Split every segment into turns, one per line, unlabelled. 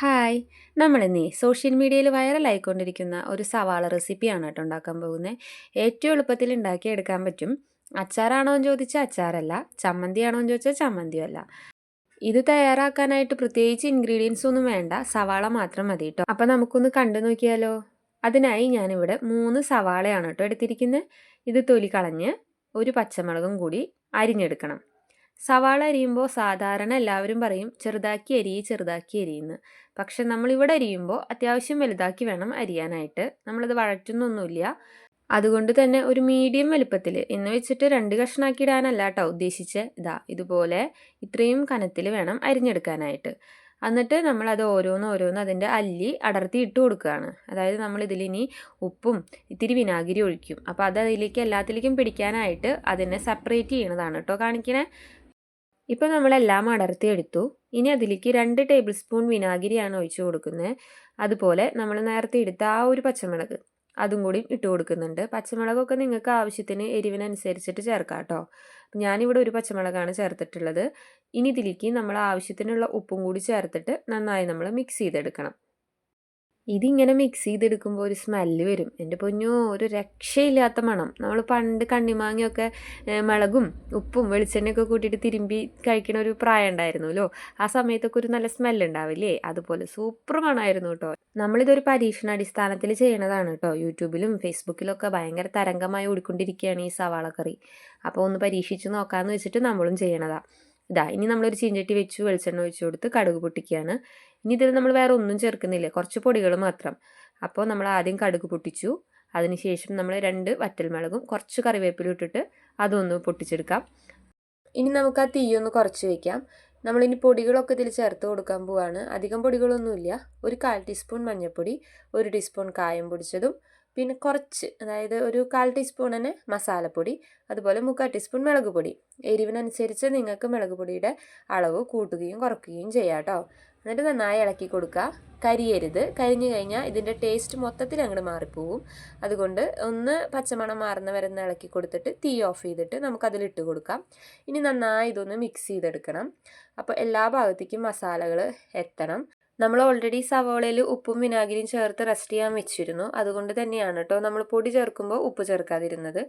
Hi. നമ്മളിന്നേ social മീഡിയയിൽ വൈറലായിക്കൊണ്ടിരിക്കുന്ന ഒരു സവാള റെസിപ്പിയാണ് കേട്ടോ ഉണ്ടാക്കാൻ പോകുന്നത്. ഏറ്റവും എളുപ്പത്തിൽ ഉണ്ടാക്കിയെടുക്കാൻ പറ്റും. അച്ചാറാണോ എന്ന് ചോദിച്ചാൽ അച്ചാറല്ല ചമ്മന്തിയാണോ എന്ന് ചോദിച്ചാൽ ചമ്മന്തിയും അല്ല. ഇത് തയ്യാറാക്കാനായിട്ട് പ്രത്യേകിച്ച് ഇൻഗ്രീഡിയൻസ് ഒന്നും വേണ്ട സവാള മാത്രം മതി കേട്ടോ. അപ്പോൾ നമുക്കൊന്ന് കണ്ടു നോക്കിയാലോ. അതിനായി ഞാനിവിടെ മൂന്ന് സവാളയാണ് കേട്ടോ എടുത്തിരിക്കുന്നത്. ഇത് തൊലി കളഞ്ഞ് ഒരു പച്ചമുളകും കൂടി അരിഞ്ഞെടുക്കണം. സവാള അരിയുമ്പോൾ സാധാരണ എല്ലാവരും പറയും ചെറുതാക്കി അരി ചെറുതാക്കി അരിയുന്നു പക്ഷെ നമ്മളിവിടെ അരിയുമ്പോൾ അത്യാവശ്യം വലുതാക്കി വേണം അരിയാനായിട്ട്. നമ്മളത് വഴറ്റുന്നൊന്നുമില്ല. അതുകൊണ്ട് തന്നെ ഒരു മീഡിയം വലുപ്പത്തിൽ എന്ന് വെച്ചിട്ട് രണ്ട് കഷ്ണാക്കി ഇടാനല്ല കേട്ടോ ഉദ്ദേശിച്ച്. ഇതാ ഇതുപോലെ ഇത്രയും കനത്തിൽ വേണം അരിഞ്ഞെടുക്കാനായിട്ട്. എന്നിട്ട് നമ്മളത് ഓരോന്ന് ഓരോന്ന് അതിന്റെ അല്ലി അടർത്തി ഇട്ട് കൊടുക്കുകയാണ്. അതായത് നമ്മൾ ഇതിലിനി ഉപ്പും ഇത്തിരി വിനാഗിരി ഒഴിക്കും. അപ്പോൾ അത് അതിലേക്ക് എല്ലാത്തിലേക്കും പിടിക്കാനായിട്ട് അതിനെ സെപ്പറേറ്റ് ചെയ്യണതാണ് കേട്ടോ കാണിക്കണേ. ഇപ്പോൾ നമ്മളെല്ലാം അടർത്തി എടുത്തു ഇനി അതിലേക്ക് രണ്ട് ടേബിൾ സ്പൂൺ വിനാഗിരിയാണ് ഒഴിച്ചു കൊടുക്കുന്നത്. അതുപോലെ നമ്മൾ നേരത്തെ എടുത്ത ആ ഒരു പച്ചമുളക് അതും കൂടി ഇട്ട് കൊടുക്കുന്നുണ്ട്. പച്ചമുളകൊക്കെ നിങ്ങൾക്ക് ആവശ്യത്തിന് എരിവിനനുസരിച്ചിട്ട് ചേർക്കാം കേട്ടോ ഞാനിവിടെ ഒരു പച്ചമുളകാണ് ചേർത്തിട്ടുള്ളത്. ഇനി ഇതിലേക്ക് നമ്മൾ ആവശ്യത്തിനുള്ള ഉപ്പും കൂടി ചേർത്തിട്ട് നന്നായി നമ്മൾ മിക്സ് ചെയ്തെടുക്കണം. ഇതിങ്ങനെ മിക്സ് ചെയ്തെടുക്കുമ്പോൾ ഒരു സ്മെല്ല് വരും. എന്റെ പൊന്നു ഒരു രക്ഷയില്ലാത്ത മണം. നമ്മൾ പണ്ട് കണ്ണിമാങ്ങയൊക്കെ മുളകും ഉപ്പും വെളിച്ചെണ്ണയൊക്കെ കൂട്ടിയിട്ട് തിരുമ്പി കഴിക്കണ ഒരു പ്രായം ഉണ്ടായിരുന്നല്ലോ. ആ സമയത്തൊക്കെ ഒരു നല്ല സ്മെല്ല് ഉണ്ടാവില്ലേ? അതുപോലെ സൂപ്പർ മണമായിരുന്നു കേട്ടോ നമ്മളിതൊരു പരീക്ഷണാടിസ്ഥാനത്തിൽ ചെയ്യണതാണ് കേട്ടോ യൂട്യൂബിലും ഫേസ്ബുക്കിലൊക്കെ ഭയങ്കര തരംഗമായി ഓടിക്കൊണ്ടിരിക്കുകയാണ് ഈ സവാള കറി. അപ്പോൾ ഒന്ന് പരീക്ഷിച്ച് നോക്കാമെന്ന് വെച്ചിട്ട് നമ്മളും ചെയ്യണതാണ് ഇതാ ഇനി നമ്മളൊരു ചീഞ്ചട്ടി വെച്ചു വെളിച്ചെണ്ണ ഒഴിച്ചു കൊടുത്ത് കടുക് പൊട്ടിക്കുകയാണ്. ഇനി ഇതിൽ നമ്മൾ വേറെ ഒന്നും ചേർക്കുന്നില്ല കുറച്ച് പൊടികൾ മാത്രം. അപ്പോൾ നമ്മൾ ആദ്യം കടുക് പൊട്ടിച്ചു. അതിനുശേഷം നമ്മൾ രണ്ട് വറ്റൽമുളകും കുറച്ച് കറിവേപ്പിലും ഇട്ടിട്ട് അതൊന്ന് പൊട്ടിച്ചെടുക്കാം. ഇനി നമുക്ക് ആ തീയൊന്ന് കുറച്ച് വയ്ക്കാം നമ്മളിനി പൊടികളൊക്കെ ഇതിൽ ചേർത്ത് കൊടുക്കാൻ പോവാണ്. അധികം പൊടികളൊന്നുമില്ല. ഒരു കാൽ ടീസ്പൂൺ മഞ്ഞൾപ്പൊടി ഒരു ടീസ്പൂൺ കായം പൊടിച്ചതും പിന്നെ കുറച്ച് അതായത് ഒരു കാൽ ടീസ്പൂണിന് മസാലപ്പൊടി അതുപോലെ മുക്കാൽ ടീസ്പൂൺ മുളക് പൊടി എരിവിനനുസരിച്ച് നിങ്ങൾക്ക് മുളക് പൊടിയുടെ അളവ് കൂട്ടുകയും കുറയ്ക്കുകയും ചെയ്യാം കേട്ടോ എന്നിട്ട് നന്നായി ഇളക്കി കൊടുക്കുക. കരിയരുത്. കരിഞ്ഞു കഴിഞ്ഞാൽ ഇതിന്റെ ടേസ്റ്റ് മൊത്തത്തിൽ അങ്ങോട്ട് മാറിപ്പോവും. അതുകൊണ്ട് ഒന്ന് പച്ചമണം മാറുന്ന വരെ ഒന്ന് ഇളക്കി കൊടുത്തിട്ട് തീ ഓഫ് ചെയ്തിട്ട് നമുക്കതിലിട്ട് കൊടുക്കാം. ഇനി നന്നായി ഇതൊന്ന് മിക്സ് ചെയ്തെടുക്കണം. അപ്പോൾ എല്ലാ ഭാഗത്തേക്കും മസാലകൾ എത്തണം. നമ്മൾ ഓൾറെഡി സവോളയിൽ ഉപ്പും വിനാഗിരിയും ചേർത്ത് റെസ്റ്റ് ചെയ്യാൻ വെച്ചിരുന്നു. അതുകൊണ്ട് തന്നെയാണ് കേട്ടോ നമ്മൾ പൊടി ചേർക്കുമ്പോൾ ഉപ്പ് ചേർക്കാതിരുന്നത്.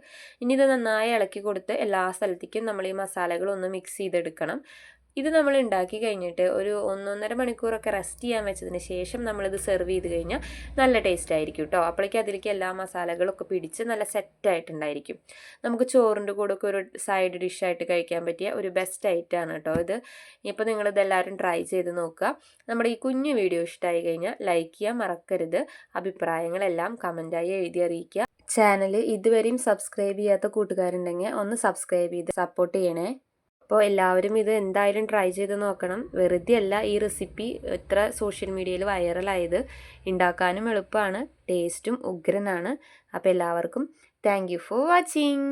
ഇനി ഇത് നന്നായി ഇളക്കി കൊടുത്ത് എല്ലാ സ്ഥലത്തേക്കും നമ്മൾ ഈ മസാലകളൊന്ന് മിക്സ് ചെയ്തെടുക്കണം. ഇത് നമ്മൾ ഉണ്ടാക്കി കഴിഞ്ഞിട്ട് ഒരു ഒന്നൊന്നര മണിക്കൂറൊക്കെ റെസ്റ്റ് ചെയ്യാൻ വെച്ചതിന് ശേഷം നമ്മളിത് സെർവ് ചെയ്ത് കഴിഞ്ഞാൽ നല്ല ടേസ്റ്റ് ആയിരിക്കും കേട്ടോ അപ്പോഴേക്കും അതിലേക്ക് എല്ലാ മസാലകളൊക്കെ പിടിച്ച് നല്ല സെറ്റായിട്ടുണ്ടായിരിക്കും നമുക്ക് ചോറിന്റെ കൂടെ ഒക്കെ ഒരു സൈഡ് ഡിഷായിട്ട് കഴിക്കാൻ പറ്റിയ ഒരു ബെസ്റ്റ് ഐറ്റം ആണ് കേട്ടോ ഇത്. ഇപ്പോൾ നിങ്ങളിതെല്ലാവരും ട്രൈ ചെയ്ത് നോക്കുക. നമ്മുടെ ഈ കുഞ്ഞു വീഡിയോ ഇഷ്ടമായി കഴിഞ്ഞാൽ ലൈക്ക് ചെയ്യാൻ മറക്കരുത്. അഭിപ്രായങ്ങളെല്ലാം കമന്റായി എഴുതി അറിയിക്കുക. ചാനൽ ഇതുവരെയും സബ്സ്ക്രൈബ് ചെയ്യാത്ത കൂട്ടുകാരുണ്ടെങ്കിൽ ഒന്ന് സബ്സ്ക്രൈബ് ചെയ്ത് സപ്പോർട്ട് ചെയ്യണേ. അപ്പോൾ എല്ലാവരും ഇത് എന്തായാലും ട്രൈ ചെയ്ത് നോക്കണം. വെറുതെ അല്ല ഈ റെസിപ്പി ഇത്ര സോഷ്യൽ മീഡിയയിൽ വൈറലായത് ഉണ്ടാക്കാനും എളുപ്പമാണ് ടേസ്റ്റും ഉഗ്രനാണ്. അപ്പോൾ എല്ലാവർക്കും താങ്ക് ഫോർ വാച്ചിങ്